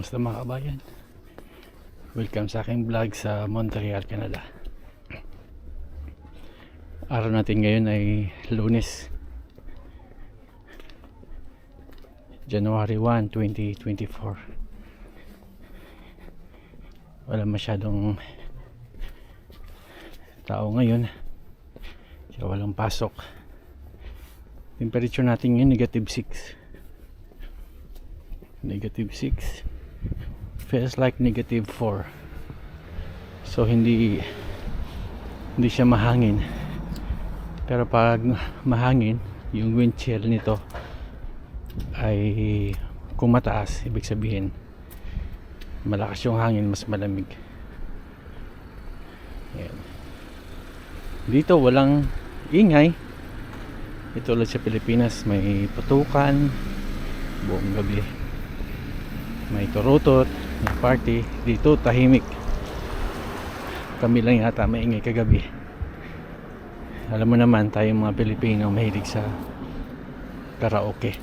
Kumusta mga kabayan? Welcome sa aking vlog sa Montreal, Canada. Araw natin ngayon ay lunes. January 1, 2024. Wala masyadong tao ngayon. Kaya walang pasok. Temperature natin ngayon negative 6 negative 6 feels like negative 4 so hindi hindi siya mahangin. Pero pag mahangin yung wind chill nito ay kung mataas ibig sabihin malakas yung hangin mas malamig. Ayan. dito walang ingay. Ito ulit sa Pilipinas may patukan buong gabi. May turutot, may party. Dito tahimik. Kami lang yata maingay kagabi. Alam mo naman tayong mga Pilipino mahilig sa karaoke.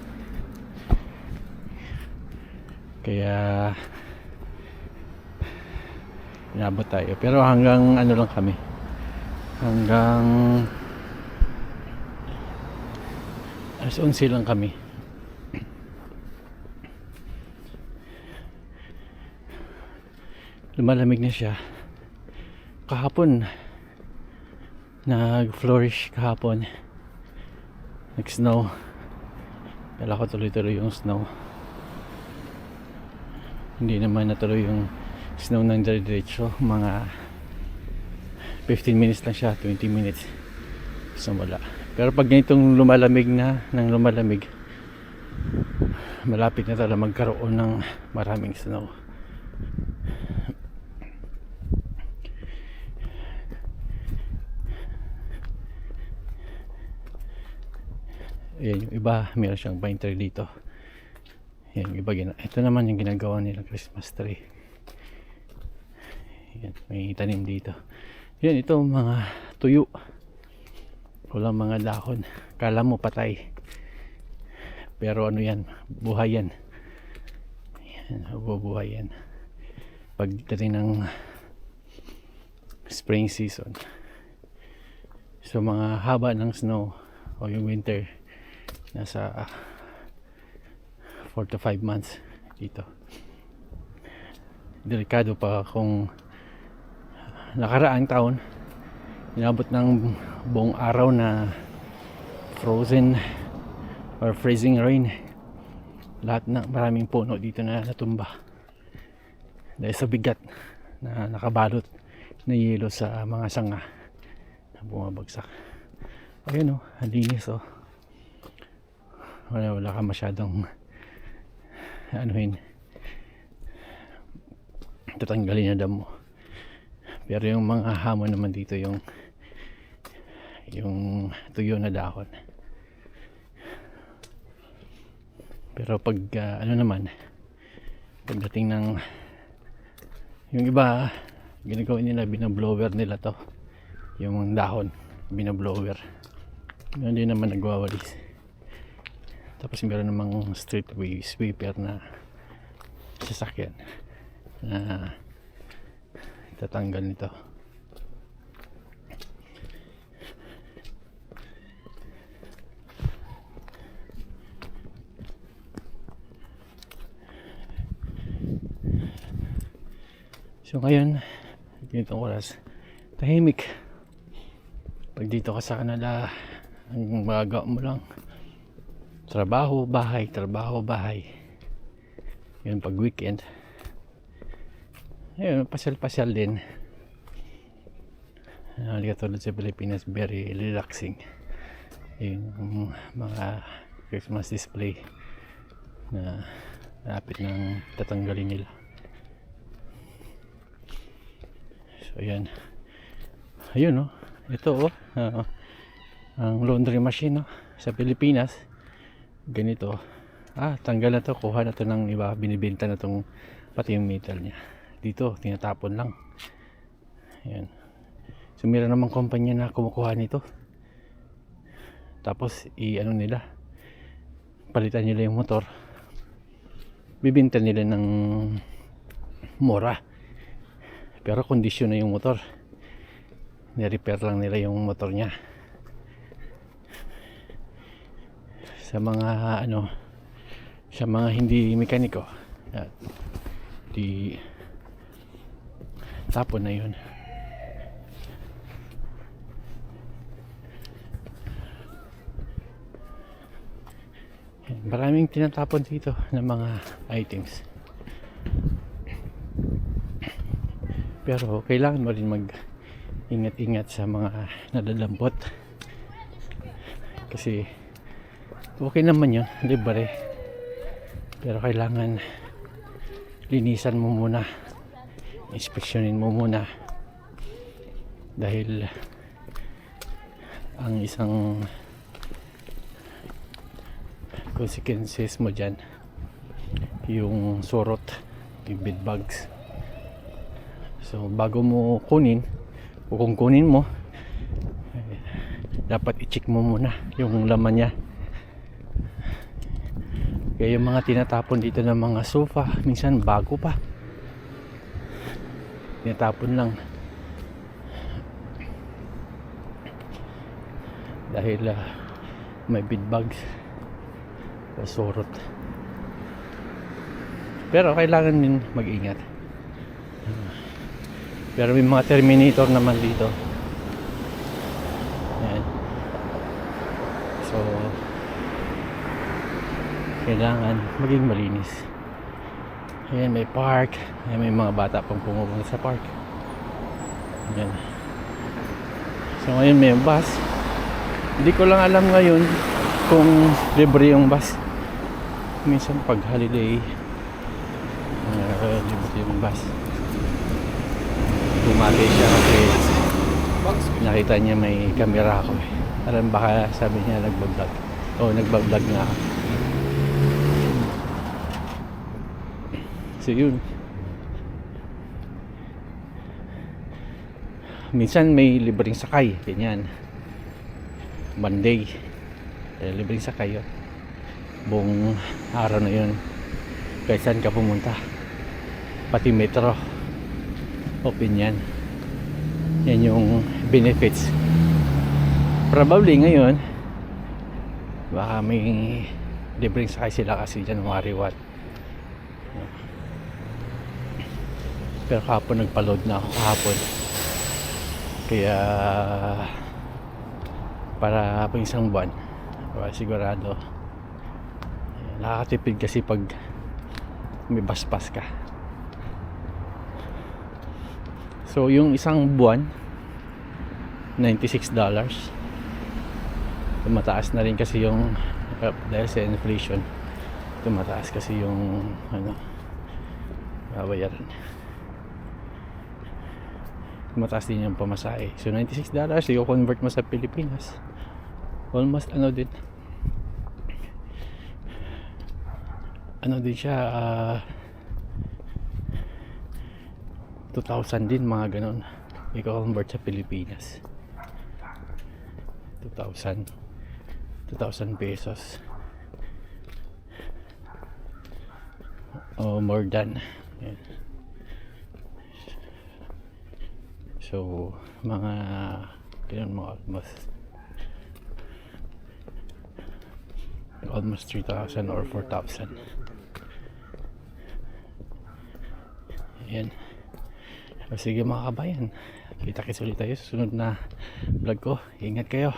Kaya inabot tayo. Pero hanggang ano lang kami. Hanggang alas 11 lang kami. Lumalamig na siya. Kahapon nag flourish kahapon. Nag snow kala ko tuloy tuloy yung snow. Hindi naman natuloy yung snow ng diretso. Mga 15 minutes lang siya 20 minutes. So wala. Pero pag ganitong lumalamig na ng lumalamig malapit na talaga magkaroon ng maraming snow Ayan yung iba, meron siyang vine dito. Ayan yung iba, ito naman yung ginagawa nila Christmas tree. Ayan, may tanim dito. Ayan, ito mga tuyo. Walang mga dahon. Kala mo patay. Pero ano yan, buhay yan. Ayan, bubuhay yan. Pagdating ng spring season. So mga haba ng snow o yung winter nasa 4 to 5 months dito. Delikado pa kung nakaraang taon inabot ng buong araw na frozen or freezing rain. Lahat na maraming puno dito na natumba. Dahil sa bigat na nakabalot na yelo sa mga sanga na bumabagsak. Ayun o, oh, ang linis oh wala wala ka masyadong anuhin. Tatanggalin na damo pero yung mga hamon naman dito yung yung tuyo na dahon. Pero pag ah, ano naman pagdating ng yung iba ginagawa nila binablower nila to. Yung dahon binablower yun din naman nagwawalis tapos meron namang streetway sweeper na sasakyan na tatanggal nito. So ngayon ganitong oras tahimik. Pag dito ka sa Canada ang magawa mo lang trabaho, bahay, trabaho, bahay. Yun pag weekend. Ayun, pasyal-pasyal din. Uh, katulad sa Pilipinas, very relaxing. Yung mga Christmas display na lapit ng tatanggalin nila. So, yan. Ayun, oh. Ito, oh. Uh, ang laundry machine, oh, sa Pilipinas ganito. Ah tanggal na to. Kuha na to ng iba. Binibenta na tong pati yung metal niya. Dito tinatapon lang. Yan so meron namang kumpanya na kumukuha nito. Tapos i ano nila. Palitan nila yung motor. Bibinta nila ng mura. Pero kondisyon na yung motor. Ni-repair lang nila yung motor niya. Sa mga ano, sa mga hindi mekaniko, at di tapon na yun. Maraming tinatapon dito ng mga items. Pero kailangan mo rin mag ingat-ingat sa mga nadadampot. Kasi okay naman yun, libre. Pero kailangan linisan mo muna. Inspeksyonin mo muna. Dahil ang isang consequences mo dyan yung surot yung bed bugs so bago mo kunin o kung kunin mo eh, dapat i-check mo muna yung laman niya kaya yung mga tinatapon dito ng mga sofa minsan bago pa. Tinatapon lang. Dahil ah, may bed bugs. O surot pero kailangan din mag-ingat. Pero may mga terminator naman dito. Ayan. so kailangan maging malinis. Ayan, may park. Ayan, may mga bata pang pumupunta sa park. Ayan. so ngayon may bus. Hindi ko lang alam ngayon kung libre yung bus. Minsan pag holiday uh, libre yung bus. Bumati siya kasi nakita niya may camera ako eh. Parang baka sabi niya nagbablog. O nagbablog nga ako so yun. Minsan may libreng sakay ganyan. Monday. Eh, libreng sakay yun buong araw na yun. Kahit saan ka pumunta. Pati metro. Open yan. Yan yung benefits. Probably ngayon baka may libreng sakay sila kasi January 1 pero kahapon nagpa-load na ako kahapon. Kaya para pang isang buwan para sigurado nakakatipid kasi pag may baspas ka. So yung isang buwan 96 dollars. Tumataas na rin kasi yung uh, dahil sa inflation tumataas kasi yung ano babayaran tumataas din yung pamasahe. So 96 dollars i-convert mo sa Pilipinas. Almost ano din ano din siya ah 2,000 din mga ganun. I-convert sa Pilipinas. 2,000 2,000 pesos. O more than. Yan. So, mga, yun mo, almost, almost 3,000 or 4,000. Ayan. O sige mga kabayan, kita kits ulit tayo sa sunod na vlog ko. Ingat kayo.